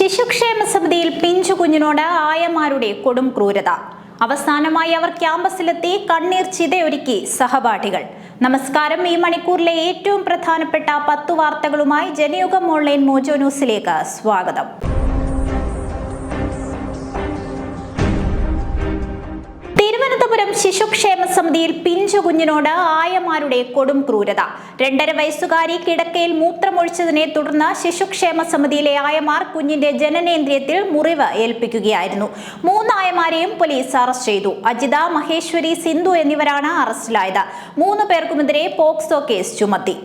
ശിശുക്ഷേമ സമിതിയിൽ പിഞ്ചു കുഞ്ഞിനോട് ആയമാരുടെ കൊടും ക്രൂരത. അവസാനമായി അവർ ക്യാമ്പസിലെത്തി കണ്ണീർ ചിതയൊരുക്കി സഹപാഠികൾ. നമസ്കാരം. ഈ മണിക്കൂറിലെ ഏറ്റവും പ്രധാനപ്പെട്ട പത്തു വാർത്തകളുമായി ജനയുഗം ഓൺലൈൻ മോജോ ന്യൂസിലേക്ക് സ്വാഗതം. ശിശുക്ഷേമ സമിതിയിൽ പിഞ്ചു കുഞ്ഞിനോട് ആയമാരുടെ കൊടും ക്രൂരത. രണ്ടര വയസ്സുകാരി കിടക്കയിൽ മൂത്രമൊഴിച്ചതിനെ തുടർന്ന് ശിശുക്ഷേമ സമിതിയിലെ ആയമാർ കുഞ്ഞിന്റെ ജനനേന്ദ്രിയത്തിൽ മുറിവ് ഏൽപ്പിക്കുകയായിരുന്നു. മൂന്നായമാരെയും പോലീസ് അറസ്റ്റ് ചെയ്തു. അജിത മഹേശ്വരി സിന്ധു എന്നിവരാണ് അറസ്റ്റിലായത്. മൂന്ന് പേർക്കുമെതിരെ പോക്സോ കേസ് ചുമത്തി.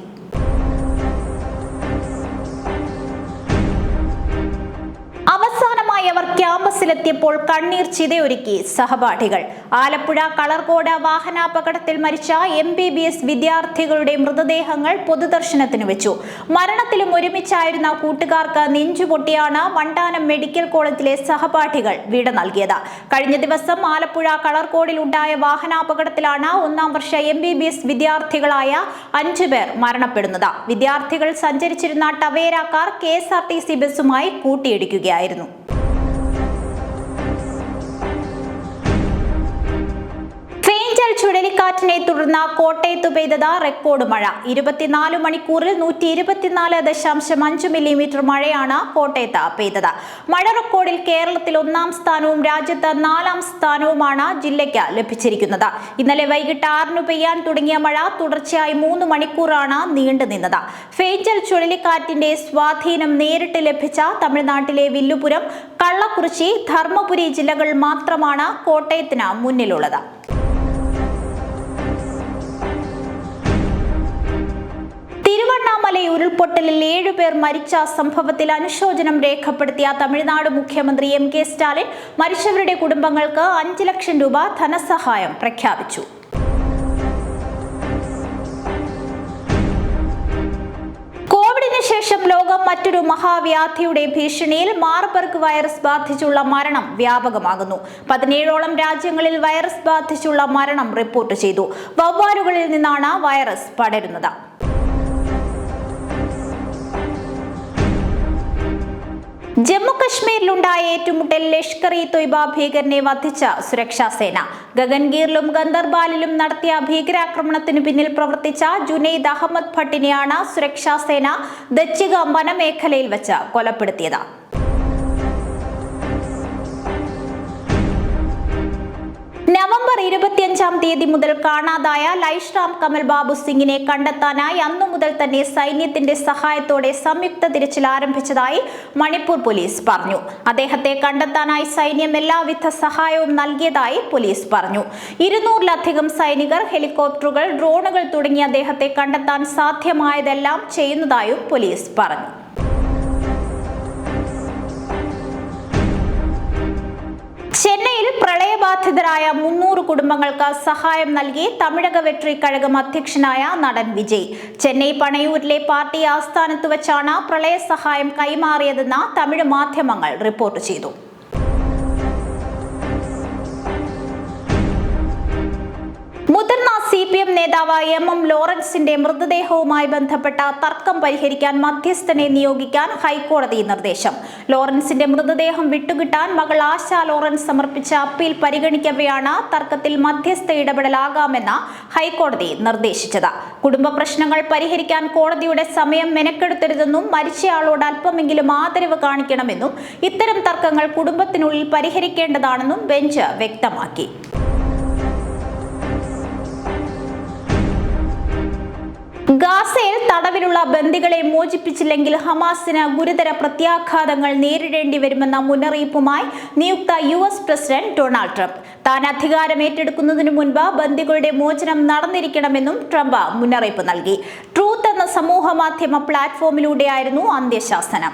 ക്യാമ്പസിലെത്തിയപ്പോൾ കണ്ണീർ ചിതയൊരുക്കി സഹപാഠികൾ. ആലപ്പുഴ കളർകോട് വാഹനാപകടത്തിൽ മരിച്ച എം ബി ബി എസ് വിദ്യാർത്ഥികളുടെ മൃതദേഹങ്ങൾ പൊതുദർശനത്തിന് വെച്ചു. മരണത്തിലും ഒരുമിച്ചായിരുന്ന കൂട്ടുകാർക്ക് നെഞ്ചുപൊട്ടിയാണ് വണ്ടാനം മെഡിക്കൽ കോളേജിലെ സഹപാഠികൾ വീട് നൽകിയത്. കഴിഞ്ഞ ദിവസം ആലപ്പുഴ കളർകോടിൽ ഉണ്ടായ വാഹനാപകടത്തിലാണ് ഒന്നാം വർഷ എം ബി ബി എസ് വിദ്യാർത്ഥികളായ അഞ്ചു പേർ മരണപ്പെടുന്നത്. വിദ്യാർത്ഥികൾ സഞ്ചരിച്ചിരുന്ന Tavera car K S R T C ബസ്സുമായി കൂട്ടിയിടിക്കുകയായിരുന്നു. ഫേഞ്ചൽ ചുഴലിക്കാറ്റിനെ തുടർന്ന് കോട്ടയത്ത് പെയ്തത് റെക്കോർഡ് മഴ. ഇരുപത്തിനാല് മണിക്കൂറിൽ നൂറ്റി ഇരുപത്തിനാല് ദശാംശം അഞ്ച് മില്ലിമീറ്റർ മഴയാണ് കോട്ടയത്ത് പെയ്തത്. മഴ റെക്കോർഡിൽ കേരളത്തിൽ ഒന്നാം സ്ഥാനവും രാജ്യത്ത് നാലാം സ്ഥാനവുമാണ് ജില്ലയ്ക്ക് ലഭിച്ചിരിക്കുന്നത്. ഇന്നലെ വൈകിട്ട് ആറിന് പെയ്യാൻ തുടങ്ങിയ മഴ തുടർച്ചയായി മൂന്ന് മണിക്കൂറാണ് നീണ്ടുനിന്നത് ഫേഞ്ചൽ ചുഴലിക്കാറ്റിന്റെ സ്വാധീനം നേരിട്ട് ലഭിച്ച തമിഴ്നാട്ടിലെ വില്ലുപുരം കള്ളക്കുറിച്ചി ധർമ്മപുരി ജില്ലകൾ മാത്രമാണ് കോട്ടയത്തിന് മുന്നിലുള്ളത്. തിരുവണ്ണാമല ഉരുൾപൊട്ടലിൽ ഏഴുപേർ മരിച്ച സംഭവത്തിൽ അനുശോചനം രേഖപ്പെടുത്തിയ തമിഴ്നാട് മുഖ്യമന്ത്രി എം കെ സ്റ്റാലിൻ മരിച്ചവരുടെ കുടുംബങ്ങൾക്ക് അഞ്ച് ലക്ഷം രൂപ ധനസഹായം പ്രഖ്യാപിച്ചു. ശേഷം ലോകം മറ്റൊരു മഹാവ്യാധിയുടെ ഭീഷണിയിൽ മാർബർഗ് വൈറസ് ബാധിച്ചുള്ള മരണം വ്യാപകമാകുന്നു. പതിനേഴോളം രാജ്യങ്ങളിൽ വൈറസ് ബാധിച്ചുള്ള മരണം റിപ്പോർട്ട് ചെയ്തു. വവ്വാലുകളിൽ നിന്നാണ് വൈറസ് പടരുന്നത്. ജമ്മു കശ്മീരിലുണ്ടായ ഏറ്റുമുട്ടൽ ലഷ്കർ ഇ തൊയ്ബ ഭീകരനെ വധിച്ച സുരക്ഷാ സേന ഗഗൻഗീറിലും ഗന്ദർബാലിലും നടത്തിയ ഭീകരാക്രമണത്തിന് പിന്നിൽ പ്രവർത്തിച്ച ജുനൈദ് അഹമ്മദ് ഭട്ടിനെയാണ് സുരക്ഷാ സേന ദച്ചിക വനമേഖലയിൽ വെച്ച് കൊലപ്പെടുത്തിയത്. നവംബർ ഇരുപത്തിയഞ്ചാം തീയതി മുതൽ കാണാതായ ലൈഷ്റാം കമൽ ബാബു സിംഗിനെ കണ്ടെത്താനായി അന്നു മുതൽ തന്നെ സൈന്യത്തിന്റെ സഹായത്തോടെ സംയുക്ത തിരച്ചിൽ ആരംഭിച്ചതായി മണിപ്പൂർ പോലീസ് പറഞ്ഞു. അദ്ദേഹത്തെ കണ്ടെത്താനായി സൈന്യം എല്ലാവിധ സഹായവും നൽകിയതായി പോലീസ് പറഞ്ഞു. ഇരുന്നൂറിലധികം സൈനികർ ഹെലികോപ്റ്ററുകൾ ഡ്രോണുകൾ തുടങ്ങി അദ്ദേഹത്തെ കണ്ടെത്താൻ സാധ്യമായതെല്ലാം ചെയ്യുന്നതായും പോലീസ് പറഞ്ഞു. ചെന്നൈയിൽ പ്രളയബാധിതരായ മുന്നൂറ് കുടുംബങ്ങൾക്ക് സഹായം നൽകി തമിഴക വെട്രി കഴകം അധ്യക്ഷനായ നടൻ വിജയ്. ചെന്നൈ പണയൂരിലെ പാർട്ടി ആസ്ഥാനത്ത് വച്ചാണ് പ്രളയ സഹായം കൈമാറിയതെന്ന് തമിഴ് മാധ്യമങ്ങൾ റിപ്പോർട്ട് ചെയ്തു. മുതിർന്ന സി പി എം നേതാവ് എം എം ലോറൻസിന്റെ മൃതദേഹവുമായി ബന്ധപ്പെട്ട തർക്കം പരിഹരിക്കാൻ മധ്യസ്ഥനെ നിയോഗിക്കാൻ ഹൈക്കോടതി നിർദ്ദേശം. ലോറൻസിന്റെ മൃതദേഹം വിട്ടുകിട്ടാൻ മകൾ ആശ ലോറൻസ് സമർപ്പിച്ച അപ്പീൽ പരിഗണിക്കവെയാണ് തർക്കത്തിൽ മധ്യസ്ഥ ഇടപെടലാകാമെന്ന് ഹൈക്കോടതി നിർദ്ദേശിച്ചത്. കുടുംബ പ്രശ്നങ്ങൾ പരിഹരിക്കാൻ കോടതിയുടെ സമയം മെനക്കെടുത്തരുതെന്നും മരിച്ചയാളോട് അല്പമെങ്കിലും ആദരവ് കാണിക്കണമെന്നും ഇത്തരം തർക്കങ്ങൾ കുടുംബത്തിനുള്ളിൽ പരിഹരിക്കേണ്ടതാണെന്നും ബെഞ്ച് വ്യക്തമാക്കി. ഗാസയിൽ തടവിലുള്ള ബന്ദികളെ മോചിപ്പിച്ചില്ലെങ്കിൽ ഹമാസിന് ഗുരുതര പ്രത്യാഘാതങ്ങൾ നേരിടേണ്ടി വരുമെന്ന മുന്നറിയിപ്പുമായി നിയുക്ത U S president Donald Trump. താൻ അധികാരം ഏറ്റെടുക്കുന്നതിനു മുൻപ് ബന്ദികളുടെ മോചനം നടന്നിരിക്കണമെന്നും ട്രംപ് മുന്നറിയിപ്പ് നൽകി. ട്രൂത്ത് എന്ന സമൂഹ മാധ്യമ പ്ലാറ്റ്ഫോമിലൂടെയായിരുന്നു അന്ത്യശാസനം.